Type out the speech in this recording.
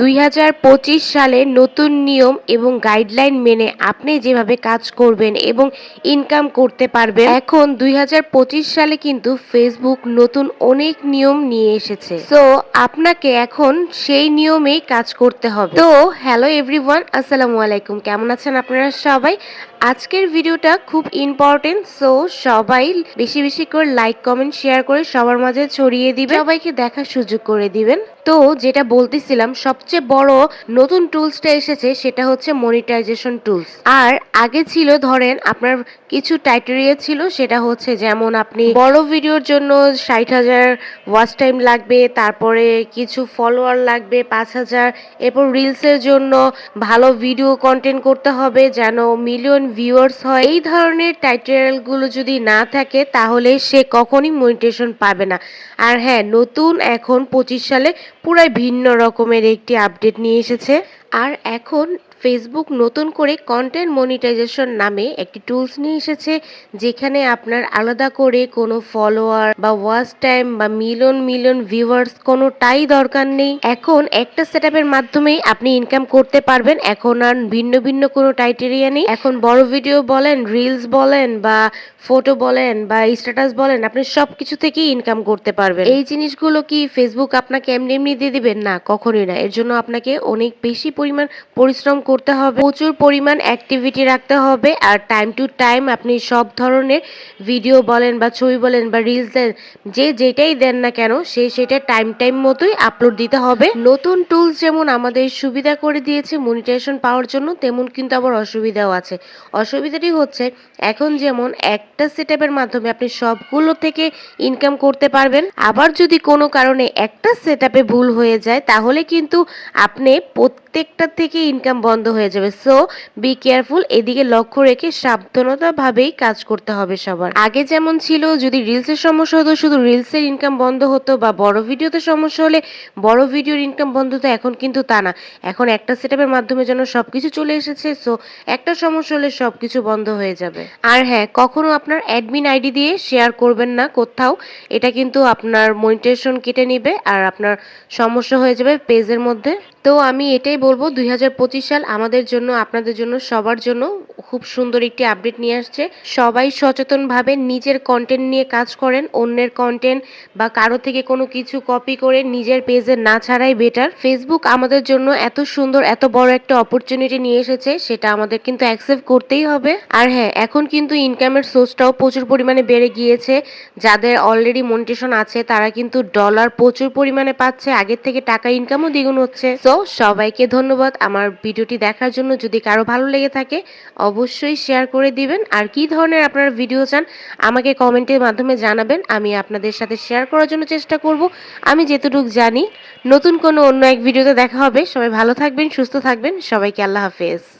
দুই হাজার পঁচিশ সালে নতুন নিয়ম এবং গাইডলাইন মেনে আপনি যেভাবে কাজ করবেন এবং ইনকাম করতে পারবেন, এখন দুই সালে কিন্তু ফেসবুক নতুন অনেক নিয়ম নিয়ে এসেছে। তো আপনাকে এখন সেই নিয়মেই কাজ করতে হবে। তো হ্যালো এভরিওয়ান আসসালামু আলাইকুম। কেমন আছেন আপনারা সবাই? আজকের ভিডিওটা খুব ইম্পর্টেন্ট সো সবাই বেশি বেশি করে লাইক কমেন্ট শেয়ার করে সবার মাঝে ছড়িয়ে দিবেন। সবাইকে দেখার সুযোগ করে দিবেন। তো, যেটা বলতেছিলাম সবচেয়ে বড় নতুন টুলসটা এসেছে সেটা হচ্ছে মনিটাইজেশন টুলস। আর আগে ছিল ধরেন আপনার কিছু টাইটেরিয়া ছিল সেটা হচ্ছে যেমন আপনি বড় ভিডিওর জন্য ষাট হাজার ওয়াচ টাইম লাগবে, তারপরে কিছু ফলোয়ার লাগবে পাঁচ হাজার, এরপর রিলসের জন্য ভালো ভিডিও কন্টেন্ট করতে হবে যেন মিলিয়ন ভিউয়ার্স হয়। এই ধরনের টাইটেরিয়ালগুলো যদি না থাকে তাহলে সে কখনই মনিটেশন পাবে না। আর হ্যাঁ নতুন এখন পঁচিশ সালে পুরাই ভিন্ন রকমের একটি আপডেট নিয়ে এসেছে। আর এখন ফেসবুক নতুন করে কন্টেন্ট মনিটাইজেশন নামে একটি টুলস নিয়ে এসেছে, যেখানে আপনার আলাদা করে কোনো ফলোয়ার বা ওয়াচ টাইম বা মিলিয়ন মিলিয়ন ভিউয়ার্স কোনোটাই দরকার নেই। এখন একটা সেট মাধ্যমেই আপনি ইনকাম করতে পারবেন। এখন আর ভিন্ন ভিন্ন কোনো টাইটেরিয়া নেই। এখন বড় ভিডিও বলেন রিলস বলেন বা ফটো বলেন বা স্ট্যাটাস বলেন, আপনি সব কিছু থেকেই ইনকাম করতে পারবেন। এই জিনিসগুলো কি ফেসবুক আপনাকে এমনি এমনি দিয়ে দিবেন? না, কখনোই না। এর জন্য আপনাকে অনেক বেশি পরিমাণ পরিশ্রম করতে হবে। প্রচুর পরিমাণ অ্যাক্টিভিটি রাখতে হবে আর টাইম টু টাইম আপনি সব ধরনের ভিডিও বলেন বা ছবি বলেন বা রিলস দেন, যে যেটাই দেন না কেন সে সেটা টাইম টাইম মতোই আপলোড দিতে হবে। নতুন টুলস যেমন আমাদের সুবিধা করে দিয়েছে মনিটাইজেশন পাওয়ার জন্য, তেমন কিন্তু আবার অসুবিধাও আছে। অসুবিধাটি হচ্ছে এখন যেমন একটা সেট মাধ্যমে আপনি সবগুলো থেকে ইনকাম করতে পারবেন। আবার যদি কোনো কারণে একটা সেট ভুল হয়ে যায়, তাহলে কিন্তু আপনি প্রত্যেকটা থেকে ইনকাম বন্ধ হয়ে যাবে। সো বি কেয়ারফুল এদিকে লক্ষ্য রেখে সাবধানতা ভাবেই কাজ করতে হবে সবার। আগে যেমন ছিল, যদি রিলসের সমস্যা হতো, শুধু রিলসের ইনকাম বন্ধ হতো বা বড় ভিডিওতে সমস্যা হলে বড় ভিডিওর ইনকাম বন্ধ হতো এখন কিন্তু তা না। এখন একটা সেট মাধ্যমে যেন সবকিছু চলে এসেছে সো একটা সমস্যা হলে সবকিছু বন্ধ হয়ে যাবে। আর হ্যাঁ কখনো আপনার অ্যাডমিন আইডি দিয়ে শেয়ার করবেন না কোথাও। এটা কিন্তু আপনার মনিটেশন কেটে নিবে আর আপনার সমস্যা হয়ে যাবে পেজের মধ্যে। তো আমি এটাই বলব দুই হাজার পঁচিশ সাল আমাদের জন্য আপনাদের জন্য সবার জন্য খুব সুন্দর একটি আপডেট নিয়ে আসছে। সবাই সচেতনভাবে নিজের কন্টেন্ট নিয়ে কাজ করেন, অন্যের কন্টেন্ট বা কারও থেকে কোনো কিছু কপি করে নিজের পেজে না ছাড়াই বেটার ফেসবুক আমাদের জন্য এত সুন্দর, এত বড় একটা অপরচুনিটি নিয়ে এসেছে, সেটা আমাদের কিন্তু অ্যাকসেপ্ট করতেই হবে। আর হ্যাঁ এখন কিন্তু ইনকামের সোর্সটাও প্রচুর পরিমাণে বেড়ে গিয়েছে। যাদের অলরেডি মনিটেশন আছে, তারা কিন্তু ডলার প্রচুর পরিমাণে পাচ্ছে, আগের থেকে টাকা ইনকামও দ্বিগুণ হচ্ছে। সো সবাইকে ধন্যবাদ। আমার ভিডিওটি দেখার জন্য যদি কারও ভালো লেগে থাকে অবশ্যই শেয়ার করে দিবেন। আর কি ধরনের আপনারা ভিডিও চান, আমাকে কমেন্টের মাধ্যমে জানাবেন। আমি আপনাদের সাথে শেয়ার করার জন্য চেষ্টা করব। আমি যেতটুকু জানি, নতুন কোনো অন্য এক ভিডিওতে দেখা হবে। সবাই ভালো থাকবেন, সুস্থ থাকবেন। সবাইকে আল্লাহ হাফেজ।